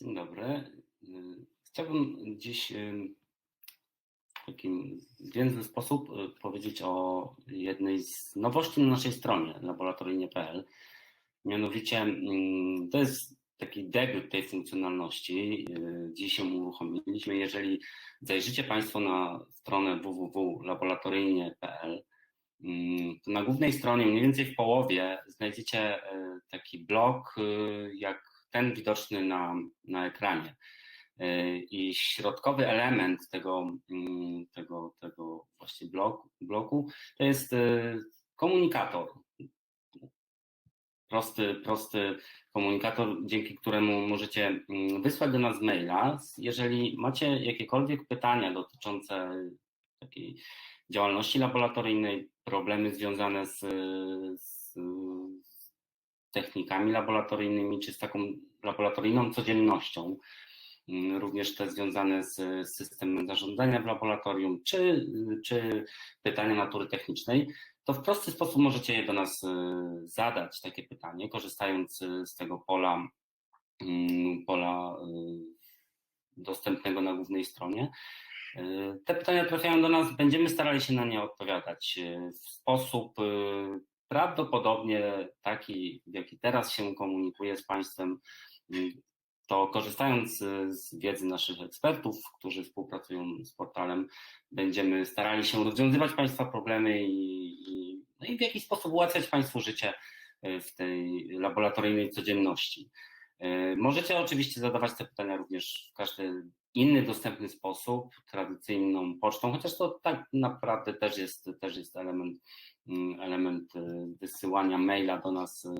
Dzień dobry. Y, Chciałbym dziś y, w takim zwięzły sposób y, powiedzieć o jednej z nowości na naszej stronie laboratoryjnie.pl. Mianowicie mm, to jest taki debiut tej funkcjonalności. Dziś ją uruchomiliśmy. Jeżeli zajrzycie Państwo na stronę www.laboratoryjnie.pl, to na głównej stronie, mniej więcej w połowie, znajdziecie taki blok, y, jak ten widoczny na, na ekranie. Y, I środkowy element tego, mm, tego, tego właśnie bloku, bloku to jest y, komunikator. Prosty, prosty komunikator, dzięki któremu możecie mm, wysłać do nas maila. Jeżeli macie jakiekolwiek pytania dotyczące takiej działalności laboratoryjnej, problemy związane z, z technikami laboratoryjnymi, czy z taką laboratoryjną codziennością, mm, również te związane z systemem zarządzania w laboratorium, czy, czy pytania natury technicznej, to w prosty sposób możecie je do nas y, zadać, takie pytanie, korzystając y, z tego pola, mm, pola y, dostępnego na głównej stronie. Te pytania trafiają do nas, będziemy starali się na nie odpowiadać w sposób prawdopodobnie taki, w jaki teraz się komunikuję z Państwem, y, to korzystając z, z wiedzy naszych ekspertów, którzy współpracują z portalem, będziemy starali się rozwiązywać Państwa problemy i, i, no i w jakiś sposób ułatwiać Państwu życie y, w tej laboratoryjnej codzienności. Y, Możecie oczywiście zadawać te pytania również w każdy inny dostępny sposób, tradycyjną pocztą, chociaż to tak naprawdę też jest, też jest element, mm, element y, wysyłania maila do nas y,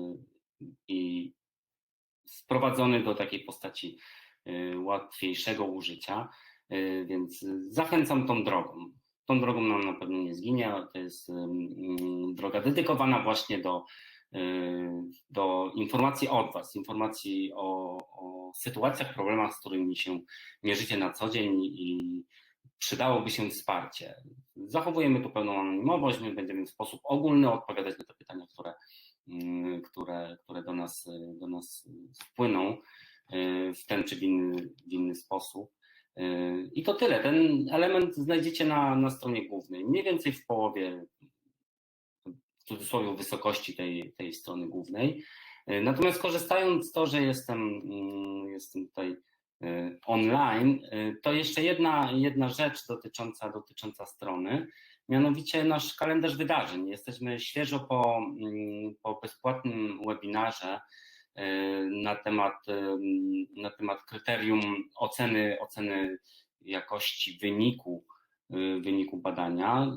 i sprowadzony do takiej postaci łatwiejszego użycia, więc zachęcam tą drogą. Tą drogą nam na pewno nie zginie, ale to jest ym, droga dedykowana właśnie do, do informacji od Was, informacji o, o sytuacjach, problemach, z którymi się mierzycie na co dzień i przydałoby się wsparcie. Zachowujemy tu pełną anonimowość, my będziemy w sposób ogólny odpowiadać na te pytania, które, mm, które, które do, nas, do nas wpłyną y, w ten czy w inny, w inny sposób. Y, I to tyle. Ten element znajdziecie na, na stronie głównej, mniej więcej w połowie, cudzysłowie, wysokości tej, tej strony głównej. Y, Natomiast korzystając z to, że jestem, mm, jestem tutaj y, online, y, to jeszcze jedna, jedna rzecz dotycząca, dotycząca strony, mianowicie nasz kalendarz wydarzeń. Jesteśmy świeżo po, mm, po bezpłatnym webinarze na temat, na temat kryterium oceny, oceny jakości wyniku, wyniku badania.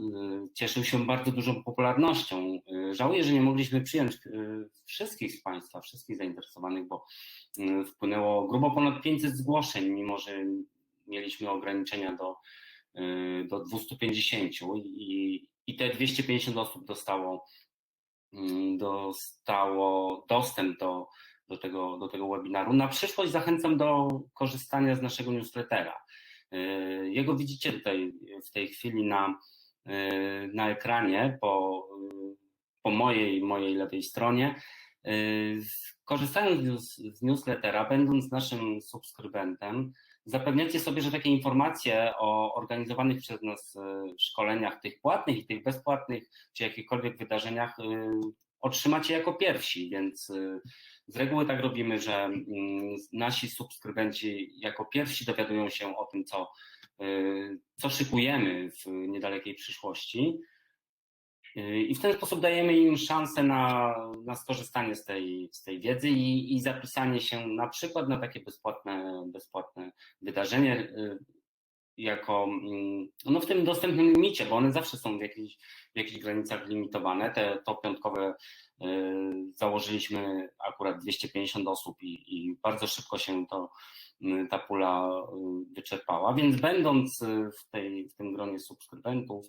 Cieszył się bardzo dużą popularnością. Żałuję, że nie mogliśmy przyjąć y, wszystkich z Państwa, wszystkich zainteresowanych, bo y, wpłynęło grubo ponad 500 zgłoszeń, mimo że mieliśmy ograniczenia do, y, do 250 i, i te 250 osób dostało, dostało dostęp do, do, tego, do tego webinaru. Na przyszłość zachęcam do korzystania z naszego newslettera. Jego widzicie tutaj w tej chwili na, na ekranie po, po mojej, mojej lewej stronie. Y, Korzystając z, newslettera, będąc naszym subskrybentem, zapewniacie sobie, że takie informacje o organizowanych przez nas y, szkoleniach, tych płatnych i tych bezpłatnych, czy jakichkolwiek wydarzeniach, y, otrzymacie jako pierwsi, więc z reguły tak robimy, że mm, nasi subskrybenci jako pierwsi dowiadują się o tym, co, co szykujemy w niedalekiej przyszłości. Y, I w ten sposób dajemy im szansę na, na skorzystanie z tej, z tej wiedzy i, i zapisanie się na przykład na takie bezpłatne, bezpłatne wydarzenie y, jako mm, no w tym dostępnym limicie, bo one zawsze są w jakichś, w jakichś granicach limitowane. Te to piątkowe y, założyliśmy akurat 250 osób i, i bardzo szybko się to y, ta pula y, wyczerpała, więc będąc w, tej, w tym gronie subskrybentów,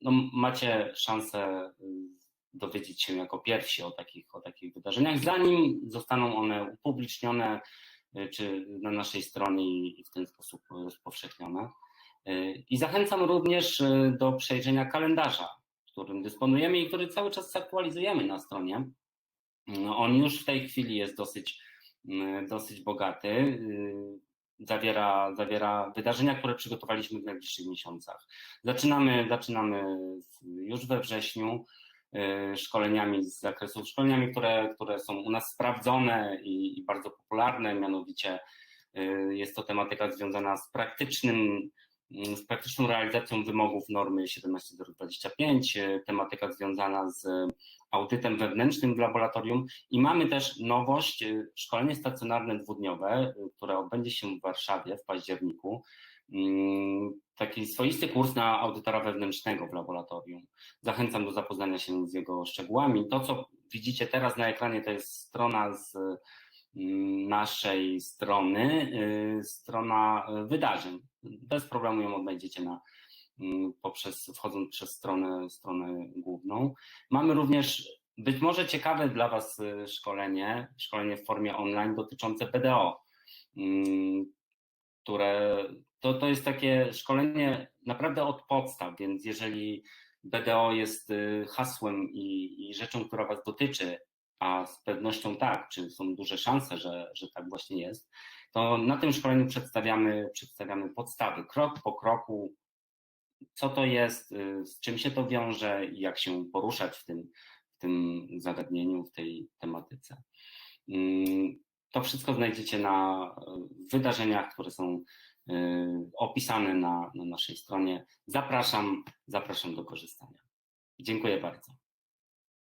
no macie szansę dowiedzieć się jako pierwsi o takich, o takich wydarzeniach, zanim zostaną one upublicznione czy na naszej stronie i w ten sposób rozpowszechnione. Y, I zachęcam również y, do przejrzenia kalendarza, którym dysponujemy i który cały czas aktualizujemy na stronie. No, On już w tej chwili jest dosyć, dosyć bogaty. Zawiera, zawiera wydarzenia, które przygotowaliśmy w najbliższych miesiącach. Zaczynamy, zaczynamy już we wrześniu szkoleniami z zakresu, szkoleniami, które, które są u nas sprawdzone i, i bardzo popularne, mianowicie y, jest to tematyka związana z praktycznym, mm, z praktyczną realizacją wymogów normy 17025, y, tematyka związana z audytem wewnętrznym w laboratorium i mamy też nowość, szkolenie stacjonarne dwudniowe, które odbędzie się w Warszawie w październiku. Taki swoisty kurs na audytora wewnętrznego w laboratorium. Zachęcam do zapoznania się z jego szczegółami. To, co widzicie teraz na ekranie, to jest strona z mm, naszej strony, y, strona y, wydarzeń. Bez problemu ją odnajdziecie na, mm, poprzez, wchodząc przez stronę, stronę główną. Mamy również być może ciekawe dla Was y, szkolenie, szkolenie w formie online dotyczące BDO, mm, które to, to jest takie szkolenie naprawdę od podstaw, więc jeżeli BDO jest y, hasłem i, i rzeczą, która Was dotyczy, a z pewnością tak, czy są duże szanse, że, że tak właśnie jest, to na tym szkoleniu przedstawiamy, przedstawiamy podstawy, krok po kroku, co to jest, y, z czym się to wiąże i jak się poruszać w tym, w tym zagadnieniu, w tej tematyce. Mm, To wszystko znajdziecie na y, wydarzeniach, które są y, opisane na, na naszej stronie. Zapraszam, zapraszam do korzystania. Dziękuję bardzo.